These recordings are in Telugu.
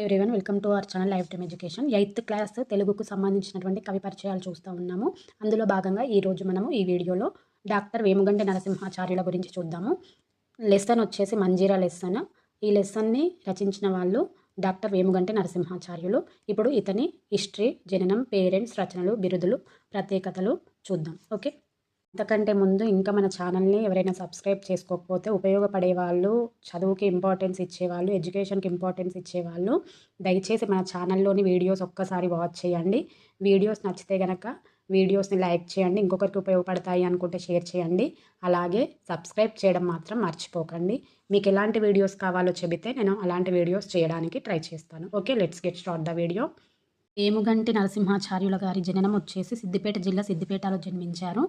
Everyone welcome to our channel lifetime education eighth class తెలుగుకు సంబంధించినటువంటి కవి పరిచయాలు చూస్తూ ఉన్నాము. అందులో భాగంగా ఈరోజు మనము ఈ వీడియోలో డాక్టర్ వేముగంటి నరసింహాచార్యుల గురించి చూద్దాము. లెసన్ వచ్చేసి మంజీరా లెసన్. ఈ లెసన్ని రచించిన వాళ్ళు డాక్టర్ వేముగంటి నరసింహాచార్యులు. ఇప్పుడు ఇతని హిస్టరీ జననం పేరెంట్స్ రచనలు బిరుదులు ప్రత్యేకతలు చూద్దాం. ఓకే అంతకంటే ముందు ఇంకా మన ఛానల్ని ఎవరైనా సబ్స్క్రైబ్ చేసుకోకపోతే ఉపయోగపడే వాళ్ళు చదువుకి ఇంపార్టెన్స్ ఇచ్చేవాళ్ళు ఎడ్యుకేషన్కి ఇంపార్టెన్స్ ఇచ్చేవాళ్ళు దయచేసి మన ఛానల్లోని వీడియోస్ ఒక్కసారి వాచ్ చేయండి. వీడియోస్ నచ్చితే కనుక వీడియోస్ని లైక్ చేయండి ఇంకొకరికి ఉపయోగపడతాయి అనుకుంటే షేర్ చేయండి. అలాగే సబ్స్క్రైబ్ చేయడం మాత్రం మర్చిపోకండి. మీకు ఎలాంటి వీడియోస్ కావాలో చెబితే నేను అలాంటి వీడియోస్ చేయడానికి ట్రై చేస్తాను. Okay let's get start the video. ఏముగంటి నరసింహాచార్యుల గారి జననం వచ్చేసి సిద్దిపేట జిల్లా సిద్దిపేటలో జన్మించారు.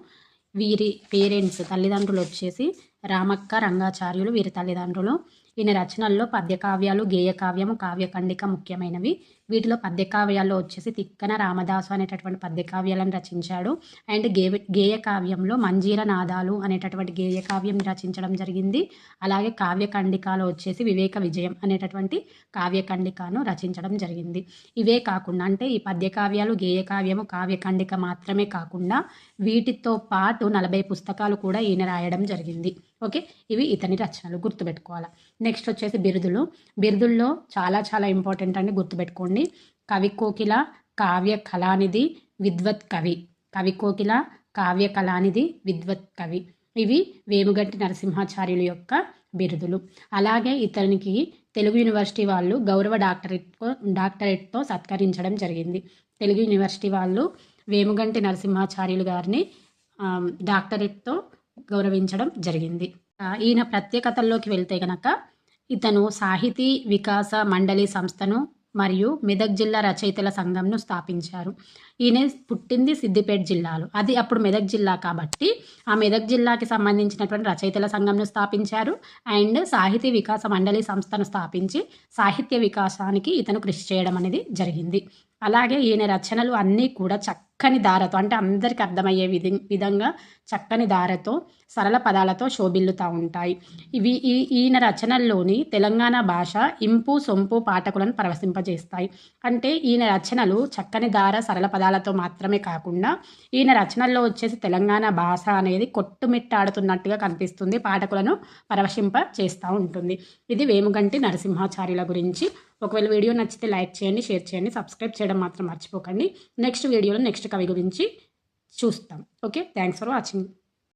వీరి పేరెంట్స్ తల్లిదండ్రులు వచ్చేసి రామక్క రంగాచార్యులు వీరి తల్లిదండ్రులు. ఈయన రచనల్లో పద్యకావ్యాలు గేయకావ్యము కావ్యఖండిక ముఖ్యమైనవి. వీటిలో పద్యకావ్యాల్లో వచ్చేసి తిక్కన రామదాసు అనేటటువంటి పద్యకావ్యాలను రచించాడు. అండ్ గే గేయకావ్యంలో మంజీర నాదాలు అనేటటువంటి గేయకావ్యం రచించడం జరిగింది. అలాగే కావ్యఖండికాలో వచ్చేసి వివేక విజయం అనేటటువంటి కావ్యఖండికను రచించడం జరిగింది. ఇవే కాకుండా అంటే ఈ పద్యకావ్యాలు గేయకావ్యము కావ్యఖండిక మాత్రమే కాకుండా వీటితో పాటు నలభై పుస్తకాలు కూడా ఈయన రాయడం జరిగింది. ఓకే? ఇవి ఇతని రచనలు గుర్తుపెట్టుకోవాలి. నెక్స్ట్ వచ్చేసి బిరుదులు. బిరుదుల్లో చాలా చాలా ఇంపార్టెంట్ అండి గుర్తుపెట్టుకోండి. కవి కోకిల కావ్య కళానిధి విద్వత్ కవి. కవి కోకిల కావ్య కళానిధి విద్వత్ కవి. ఇవి వేముగంటి నరసింహాచార్యుల యొక్క బిరుదులు. అలాగే ఇతనికి తెలుగు యూనివర్సిటీ వాళ్ళు గౌరవ డాక్టరేట్ డాక్టరేట్తో సత్కరించడం జరిగింది. తెలుగు యూనివర్సిటీ వాళ్ళు వేముగంటి నరసింహాచార్యులు గారిని డాక్టరేట్తో గౌరవించడం జరిగింది. ఈయన ప్రత్యేకతల్లోకి వెళ్తే గనక ఇతను సాహితీ వికాస మండలి సంస్థను మరియు మెదక్ జిల్లా రచయితల సంఘంను స్థాపించారు. ఈయన పుట్టింది సిద్దిపేట జిల్లాలో. అది అప్పుడు మెదక్ జిల్లా కాబట్టి ఆ మెదక్ జిల్లాకి సంబంధించినటువంటి రచయితల సంఘంను స్థాపించారు. అండ్ సాహితీ వికాస మండలి సంస్థను స్థాపించి సాహిత్య వికాసానికి ఇతను కృషి చేయడం అనేది జరిగింది. అలాగే ఈయన రచనలు అన్నీ కూడా చక్కని దారతో అంటే అందరికి అర్థమయ్యే విధి విధంగా చక్కని దారతో సరళ పదాలతో శోభిల్లుతూ ఉంటాయి. ఇవి ఈ ఈయన రచనల్లోని తెలంగాణ భాష ఇంపు సొంపు పాఠకులను పరవశింపజేస్తాయి. అంటే ఈయన రచనలు చక్కని దార సరళ పదాలతో మాత్రమే కాకుండా ఈయన రచనల్లో వచ్చేసి తెలంగాణ భాష అనేది కొట్టుమిట్టాడుతున్నట్టుగా కనిపిస్తుంది. పాఠకులను పరవశింప చేస్తూ ఉంటుంది. ఇది వేముగంటి నరసింహాచార్యుల గురించి. ఒకవేళ వీడియో నచ్చితే లైక్ చేయండి షేర్ చేయండి సబ్స్క్రైబ్ చేయడం మాత్రం మర్చిపోకండి. నెక్స్ట్ వీడియోలో నెక్స్ట్ కవి గురించి చూస్తాం. ఓకే? Thanks for watching.